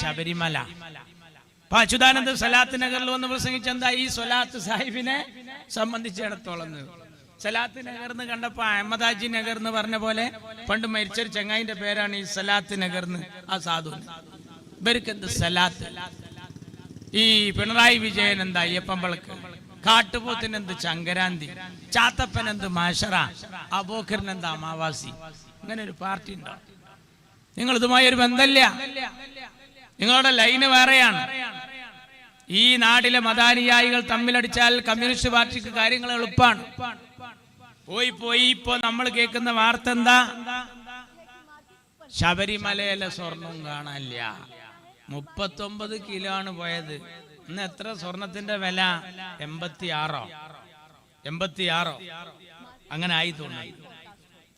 ശബരിമല. അപ്പൊ സലാത്ത് നഗറിൽ വന്ന് പ്രസംഗിച്ച എന്താ ഈ സൊലാത്ത് സാഹിബിനെ സംബന്ധിച്ചിടത്തോളം. സലാത്ത് നഗർ എന്ന് കണ്ടപ്പോ അഹമ്മദാജി നഗർ എന്ന് പറഞ്ഞ പോലെ പണ്ട് മരിച്ചൊരു ചങ്ങായിന്റെ പേരാണ് ഈ സലാത്ത് നഗർ എന്ന് ആ സാധു ഇവർക്ക് എന്ത് സലാത്ത് ഈ പിണറായി വിജയൻ എന്താ അയ്യപ്പമ്പളക്ക്? കാട്ടുപോത്തിന് എന്ത് ചങ്കരാന്തി? ചാത്തപ്പൻ എന്ത് മാഷറ? അബോക്കറിന് എന്ത് അമാവാസി? ഇങ്ങനെ ഒരു പാർട്ടി ഉണ്ടോ നിങ്ങൾ ഇതുമായി ഒരു ബന്ധമില്ല. നിങ്ങളുടെ ലൈന് വേറെയാണ്. ഈ നാട്ടിലെ മതാനുയായികൾ തമ്മിലടിച്ചാൽ കമ്മ്യൂണിസ്റ്റ് പാർട്ടിക്ക് കാര്യങ്ങൾ എളുപ്പമാണ് പോയി പോയി ഇപ്പോ നമ്മൾ കേൾക്കുന്ന വാർത്ത എന്താ? ശബരിമലയിലെ സ്വർണം കാണാനില്ല. മുപ്പത്തൊമ്പത് കിലോ ആണ് പോയത്. ഇന്ന് എത്ര സ്വർണത്തിന്റെ വില? എൺപത്തി ആറോ എൺപത്തി ആറോ അങ്ങനെ ആയി തോന്നി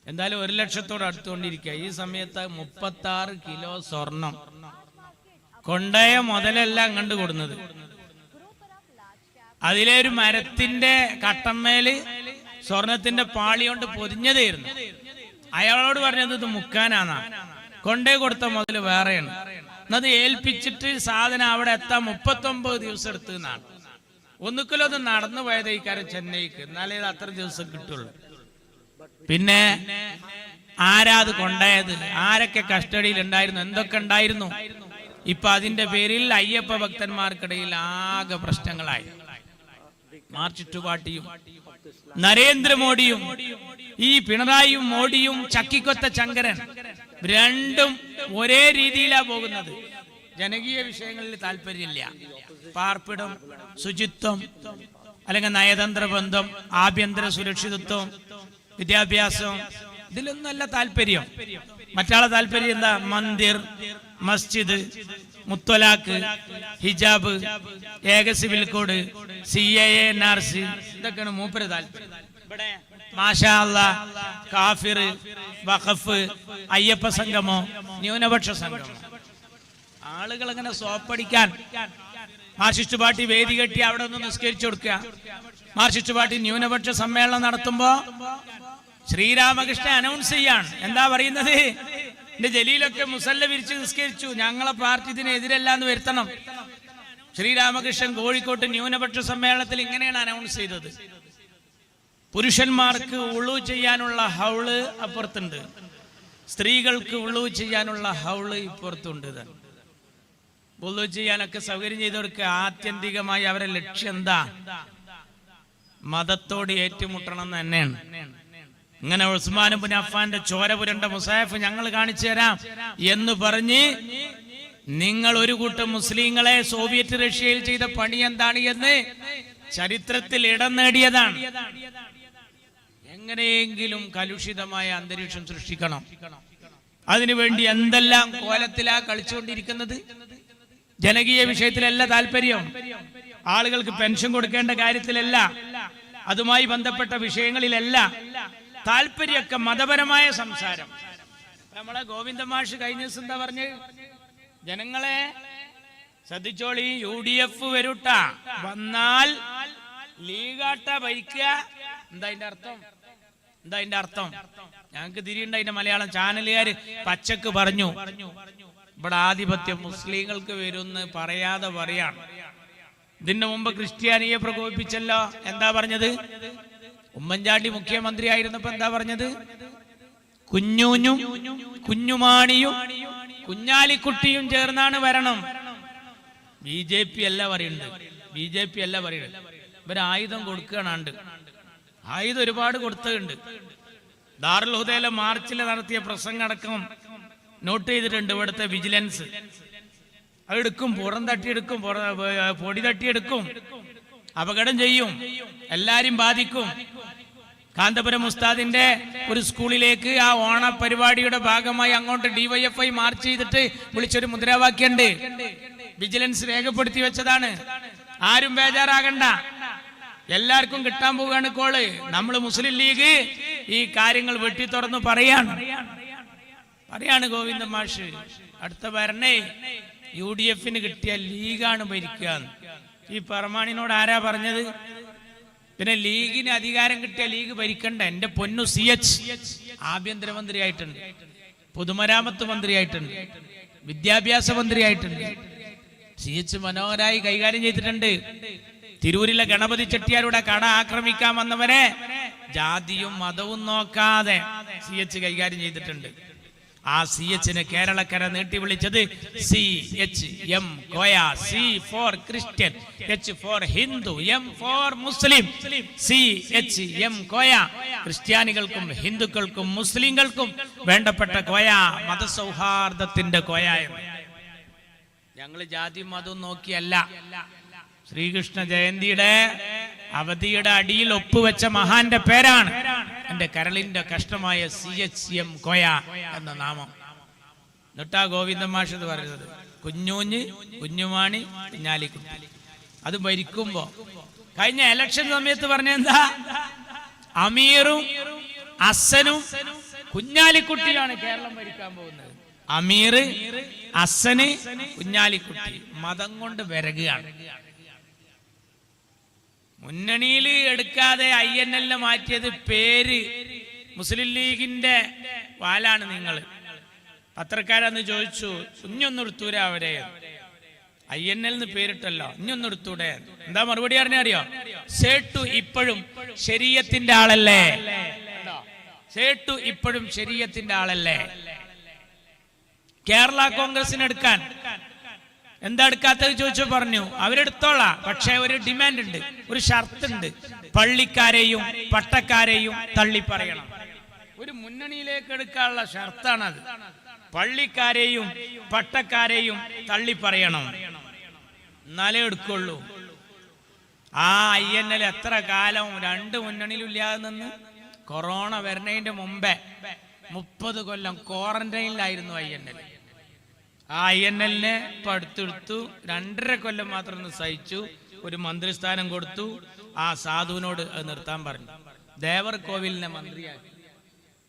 എന്തായാലും ഒരു ലക്ഷത്തോട് അടുത്തുകൊണ്ടിരിക്കുക. ഈ സമയത്ത് മുപ്പത്തി ആറ് കിലോ സ്വർണം. കൊണ്ടയ മുതലെല്ലാം കണ്ടു കൊടുന്നത്. അതിലെ ഒരു മരത്തിന്റെ കട്ടമ്മേൽ സ്വർണത്തിന്റെ പാളി കൊണ്ട് പൊതിഞ്ഞതായിരുന്നു. അയാളോട് പറഞ്ഞത് ഇത് മുക്കാനാന്നാ. കൊണ്ടേ കൊടുത്ത മുതൽ വേറെയാണ്. എന്നത് ഏൽപ്പിച്ചിട്ട് സാധനം അവിടെ എത്താൻ മുപ്പത്തൊമ്പത് ദിവസം എടുത്തു എന്നാണ് ഒന്നുക്കിലൊന്ന് നടന്നു പോയത് കാര്യം ചെന്നൈക്ക്. എന്നാലേ ഇത് അത്ര ദിവസം കിട്ടുള്ളൂ. പിന്നെ ആരാ അത് കൊണ്ടായത്? ആരൊക്കെ കസ്റ്റഡിയിൽ ഉണ്ടായിരുന്നു എന്തൊക്കെ ഉണ്ടായിരുന്നു? ഇപ്പൊ അതിന്റെ പേരിൽ അയ്യപ്പ ഭക്തന്മാർക്കിടയിൽ ആകെ പ്രശ്നങ്ങളായി. മാർച്ച് ചുറ്റുപാട്ടിയും നരേന്ദ്രമോദിയും ഈ പിണറായിയും മോഡിയും ചക്കിക്കൊത്ത ചങ്കരൻ രണ്ടും ഒരേ രീതിയിലാ പോകുന്നത്. ജനകീയ വിഷയങ്ങളിൽ താല്പര്യമില്ല. പാർപ്പിടം ശുചിത്വം അല്ലെങ്കിൽ നയതന്ത്ര ബന്ധം ആഭ്യന്തര സുരക്ഷിതത്വം വിദ്യാഭ്യാസം ഇതിലൊന്നല്ല താല്പര്യം. മറ്റാളെ താല്പര്യം എന്താ? മന്ദിർ മസ്ജിദ് മുത്തലാഖ് ഹിജാബ് ഏക civil code C A N R C. ഇതൊക്കെയാണ് മൂപ്പര് താല്പര്യം. ഇവിടെ കാഫിർ വഖഫ് അയ്യപ്പ സംഗമോ ന്യൂനപക്ഷ സംഗമോ. ആളുകൾ അങ്ങനെ സോപ്പടിക്കാൻ മാർഷിസ്റ്റ് പാർട്ടി വേദി കെട്ടി അവിടെ ഒന്ന് നിസ്കരിച്ചു കൊടുക്കുക. മാർഷിസ്റ്റ് പാർട്ടി ന്യൂനപക്ഷ സമ്മേളനം നടത്തുമ്പോ ശ്രീരാമകൃഷ്ണൻ അനൗൺസ് ചെയ്യാണ്. എന്താ പറയുന്നത്? എന്റെ ജലീലൊക്കെ മുസല്ല വിരിച്ച് നിസ്കരിച്ചു. ഞങ്ങളെ പാർട്ടി ഇതിനെതിരല്ല എന്ന് വരുത്തണം. ശ്രീരാമകൃഷ്ണൻ കോഴിക്കോട്ട് ന്യൂനപക്ഷ സമ്മേളനത്തിൽ ഇങ്ങനെയാണ് അനൗൺസ് ചെയ്തത്. പുരുഷന്മാർക്ക് ഉളു ചെയ്യാനുള്ള ഹൗൾ അപ്പുറത്തുണ്ട്. സ്ത്രീകൾക്ക് ഉളു ചെയ്യാനുള്ള ഹൗൾ ഇപ്പുറത്തുണ്ട്. ഇത് ഉളു ചെയ്യാനൊക്കെ സൗകര്യം ചെയ്തവർക്ക് ആത്യന്തികമായി അവരെ ലക്ഷ്യം എന്താ? മതത്തോട് ഏറ്റുമുട്ടണം തന്നെയാണ്. ഇങ്ങനെ ഉസ്മാൻ ബുൻ അഫാന്റെ ചോര പുരണ്ട മുസാഫ് ഞങ്ങൾ കാണിച്ചു തരാം എന്ന് പറഞ്ഞ് നിങ്ങൾ ഒരു കൂട്ടം മുസ്ലിങ്ങളെ സോവിയറ്റ് റഷ്യയിൽ ചെയ്ത പണി എന്താണ് എന്ന് ചരിത്രത്തിൽ ഇടം നേടിയതാണ്. എങ്ങനെയെങ്കിലും കലുഷിതമായ അന്തരീക്ഷം സൃഷ്ടിക്കണം. അതിനുവേണ്ടി എന്തെല്ലാം കോലത്തിലാ കളിച്ചുകൊണ്ടിരിക്കുന്നത്? ജനകീയ വിഷയത്തിലല്ല താല്പര്യം. ആളുകൾക്ക് പെൻഷൻ കൊടുക്കേണ്ട കാര്യത്തിലല്ല. അതുമായി ബന്ധപ്പെട്ട വിഷയങ്ങളിലല്ല. താല്പര്യമൊക്കെ മതപരമായ സംസാരം. നമ്മളെ ഗോവിന്ദ മാഷ് കഴിഞ്ഞ ദിവസം എന്താ പറഞ്ഞ്? ജനങ്ങളെ ശ്രദ്ധിച്ചോളി യു ഡി എഫ് വരൂട്ട. വന്നാൽ ലീഗാട്ട ഭരിക്കുക എന്താ അതിന്റെ അർത്ഥം? എന്താ അതിന്റെ അർത്ഥം? ഞങ്ങൾക്ക് തിരിയുണ്ട് അതിന്റെ മലയാളം. ചാനലുകാര് പച്ചക്ക് പറഞ്ഞു. ഇവിടെ ആധിപത്യം മുസ്ലിങ്ങൾക്ക് വരുമെന്ന് പറയാതെ പറയാണ്. ഇതിന് മുമ്പ് ക്രിസ്ത്യാനിയെ പ്രകോപിപ്പിച്ചല്ലോ. എന്താ പറഞ്ഞത്? ഉമ്മൻചാണ്ടി മുഖ്യമന്ത്രി ആയിരുന്നപ്പോ എന്താ പറഞ്ഞത്? കുഞ്ഞൂഞ്ഞും കുഞ്ഞുമാണിയും കുഞ്ഞാലിക്കുട്ടിയും ചേർന്നാണ് വരണം. ബി ജെ പി അല്ല പറയുന്നത്. ബി ജെ പി അല്ല പറയുന്നത്. ഇവർ ആയുധം കൊടുക്കുകയാണാണ്ട് ആയുധം ഒരുപാട് കൊടുത്തിട്ടുണ്ട്. ദാറുൽ ഹുദയിലെ മാർച്ചിൽ നടത്തിയ പ്രസംഗം അടക്കം നോട്ട് ചെയ്തിട്ടുണ്ട് ഇവിടുത്തെ വിജിലൻസ്. അതെടുക്കും പുറം തട്ടിയെടുക്കും പൊടി തട്ടിയെടുക്കും. അപകടം ചെയ്യും. എല്ലാരും ബാധിക്കും. കാന്തപുരം ഉസ്താദിന്റെ ഒരു സ്കൂളിലേക്ക് ആ ഓണ പരിപാടിയുടെ ഭാഗമായി അങ്ങോട്ട് ഡിവൈഎഫ്ഐ മാർച്ച് ചെയ്തിട്ട് വിളിച്ചൊരു മുദ്രാവാക്യമുണ്ട് വിജിലൻസ് രേഖപ്പെടുത്തി വെച്ചതാണ്. ആരും ബേജാറാകണ്ട. എല്ലാവർക്കും കിട്ടാൻ പോവുകയാണ് കോൾ. നമ്മൾ മുസ്ലിം ലീഗ് ഈ കാര്യങ്ങൾ വെട്ടി തുറന്ന് പറയാണ്. പറയാണ് ഗോവിന്ദ മാഷ്. അടുത്ത ഭരണേ യു ഡി എഫിന് കിട്ടിയ ലീഗാണ് ഭരിക്കുക ഈ പറമാണിനോട് ആരാ പറഞ്ഞത്? പിന്നെ ലീഗിന് അധികാരം കിട്ടിയ ലീഗ് ഭരിക്കണ്ട. എന്റെ പൊന്നു സി എച്ച് ആഭ്യന്തരമന്ത്രി ആയിട്ടുണ്ട് പൊതുമരാമത്ത് മന്ത്രിയായിട്ടുണ്ട്. വിദ്യാഭ്യാസ മന്ത്രിയായിട്ടുണ്ട്. സി എച്ച് മനോഹരായി കൈകാര്യം ചെയ്തിട്ടുണ്ട്. തിരൂരിലെ ഗണപതി ചെട്ടിയാരുടെ കട ആക്രമിക്കാൻ വന്നവരെ ജാതിയും മതവും നോക്കാതെ സി എച്ച് കൈകാര്യം ചെയ്തിട്ടുണ്ട്. ആ സി എച്ചിന് കേരളക്കര നീട്ടി വിളിച്ചത് C H M Koya C for Christian H for Hindu M for Muslim C H M Koya. ക്രിസ്ത്യാനികൾക്കും ഹിന്ദുക്കൾക്കും മുസ്ലിങ്ങൾക്കും വേണ്ടപ്പെട്ട കോയ മതസൗഹാർദ്ദത്തിന്റെ കോയ ഞങ്ങൾ ജാതി മതം നോക്കിയല്ല. ശ്രീകൃഷ്ണ ജയന്തിയുടെ അവധിയുടെ അടിയിൽ ഒപ്പുവെച്ച മഹാന്റെ പേരാണ്. എന്റെ കരളിന്റെ കഷ്ടമായ C H C M Koya എന്ന നാമം. എന്നിട്ടാ ഗോവിന്ദ മാഷ് എന്ന് പറയുന്നത്. കുഞ്ഞൂഞ്ഞ് കുഞ്ഞുമാണി കുഞ്ഞാലിക്കുട്ടി. അത് ഭരിക്കുമ്പോ കഴിഞ്ഞ ഇലക്ഷൻ സമയത്ത് പറഞ്ഞെന്താ അമീറും അസനും കുഞ്ഞാലിക്കുട്ടിയാണ് കേരളം ഭരിക്കാൻ പോകുന്നത്. അമീർ അസന് കുഞ്ഞാലിക്കുട്ടി. മതം കൊണ്ട് വിരകുകയാണ്. മുന്നണിയിൽ എടുക്കാതെ ഐ എൻ എല്ലിനെ മാറ്റിയത് പേര് മുസ്ലിം ലീഗിന്റെ വാലാണ് നിങ്ങൾ. പത്രക്കാരന്ന് ചോദിച്ചു കുഞ്ഞൊന്നെടുത്തൂര അവരെ ഐ എൻ എൽ പേരിട്ടല്ലോ ഇഞ്ഞൊന്നെടുത്തൂടെ എന്താ മറുപടി അറിഞ്ഞ അറിയോ? സേട്ടു ഇപ്പോഴും ശരീരത്തിന്റെ ആളല്ലേ? സേട്ടു ഇപ്പോഴും ശരീരത്തിന്റെ ആളല്ലേ? കേരള കോൺഗ്രസിന് എടുക്കാൻ. എന്താ എടുക്കാത്തത്? ചോദിച്ചു പറഞ്ഞു അവരെടുത്തോളാം പക്ഷെ ഒരു ഡിമാൻഡ് ഉണ്ട് ഒരു ഷർത്തുണ്ട്. പള്ളിക്കാരെയും പട്ടക്കാരെയും തള്ളി പറയണം ഒരു മുന്നണിയിലേക്ക് എടുക്കാനുള്ള ഷർത്താണ് അത് പള്ളിക്കാരെയും പട്ടക്കാരെയും തള്ളി പറയണം എന്നാലേ എടുക്കുള്ളൂ. ആ ഐ എൻ എൽ എത്ര കാലം രണ്ട് മുന്നണിയിലും ഇല്ലാതെ നിന്ന് കൊറോണ വരുന്നതിന്റെ മുമ്പേ മുപ്പത് കൊല്ലം ക്വാറന്റൈനിലായിരുന്നു ഐ എൻ എൽ ആ ഐ എൻ എല്ലിനെ ഇപ്പൊ അടുത്തെടുത്തു രണ്ടര കൊല്ലം മാത്രം ഒന്ന് സഹിച്ചു. ഒരു മന്ത്രിസ്ഥാനം കൊടുത്തു. ആ സാധുവിനോട് അത് നിർത്താൻ പറഞ്ഞു. ദേവർകോവിലിനെ മന്ത്രിയാക്കി.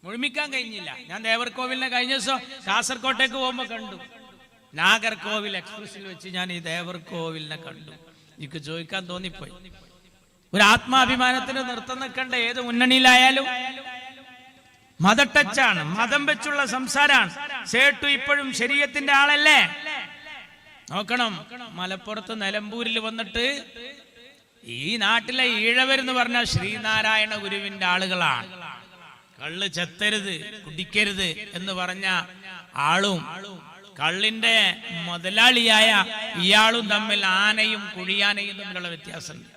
മുഴുമിക്കാൻ കഴിഞ്ഞില്ല. ഞാൻ ദേവർകോവിലിനെ കഴിഞ്ഞ ദിവസം കാസർകോട്ടേക്ക് പോകുമ്പോൾ കണ്ടു. നാഗർകോവിൽ എക്സ്പ്രസിൽ വെച്ച് ഞാൻ ഈ ദേവർകോവിലിനെ കണ്ടു. എനിക്ക് ചോദിക്കാൻ തോന്നിപ്പോയി. ഒരു ആത്മാഭിമാനത്തിന് നൃത്തം നിൽക്കേണ്ട ഏത് മുന്നണിയിലായാലും മതട്ടച്ചാണ് മതം വെച്ചുള്ള സംസാരമാണ് സേട്ടു ഇപ്പോഴും ശരീരത്തിന്റെ ആളല്ലേ? നോക്കണം. മലപ്പുറത്ത് നിലമ്പൂരിൽ വന്നിട്ട് ഈ നാട്ടിലെ ഈഴവരെന്ന് പറഞ്ഞ ശ്രീനാരായണ ഗുരുവിന്റെ ആളുകളാണ്. കള്ള് ചെത്തരുത് കുടിക്കരുത് എന്ന് പറഞ്ഞ ആളും കള്ളിന്റെ മുതലാളിയായ ഇയാളും തമ്മിൽ ആനയും കുഴിയാനയും തമ്മിലുള്ള വ്യത്യാസമുണ്ട്.